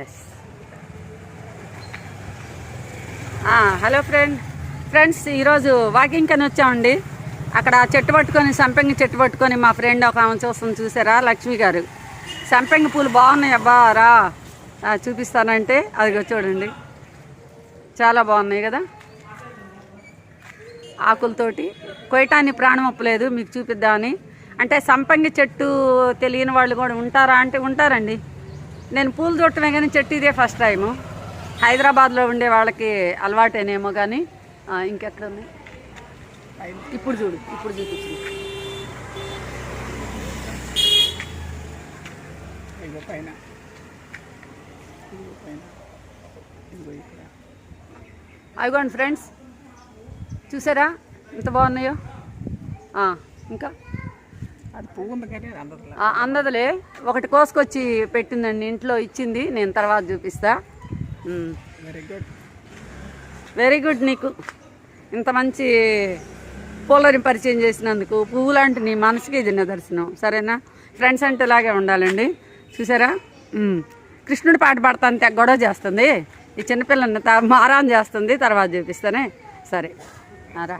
Yes hello friend friends ఈరోజు walking అని వచ్చామండి. అక్కడ చెట్టు పట్టుకొని సంపెంగ చెట్టు పట్టుకొని మా ఫ్రెండ్ ఒక ఆమె చూస్తుంది చూసారా? లక్ష్మి గారు. సంపెంగ పూలు బాగున్నాయి అబ్బా రా. చూపిస్తానంటే అది చూడండి. చాలా బాగున్నాయి కదా? ఆకులతోటి. కొయ్యటాన్ని ప్రాణం ఒప్పలేదు మీకు చూపిద్దామని. అంటే సంపంగి చెట్టు తెలియని వాళ్ళు కూడా ఉంటారా అంటే ఉంటారండి. నేను పూలు చూడటమే కానీ చెట్టు ఇదే ఫస్ట్ టైము హైదరాబాద్లో ఉండే వాళ్ళకి అలవాటేనేమో కానీ ఇంకెక్కడ ఉన్నాయి? ఇప్పుడు చూడు ఇప్పుడు చూపించు. ఇదిగో పైన. ఫ్రెండ్స్ చూసారా? ఎంత బాగున్నాయో? ఇంకా? అందదులే. ఒకటి కోసుకొచ్చి పెట్టిందండి. ఇంట్లో ఇచ్చింది. నేను తర్వాత చూపిస్తా. వెరీ గుడ్ వెరీ గుడ్ నీకు. ఇంత మంచి పూలని పరిచయం చేసినందుకు. పువ్వు లాంటి నీ మనసుకి ఇది నిదర్శనం సరేనా? ఫ్రెండ్స్ అంటే ఇలాగే ఉండాలండి. చూసారా. కృష్ణుడి పాట పాడతాను తెగ గొడవ చేస్తుంది. ఈ చిన్నపిల్లని మారాన్ చేస్తుంది. తర్వాత చూపిస్తానే. సరే. రా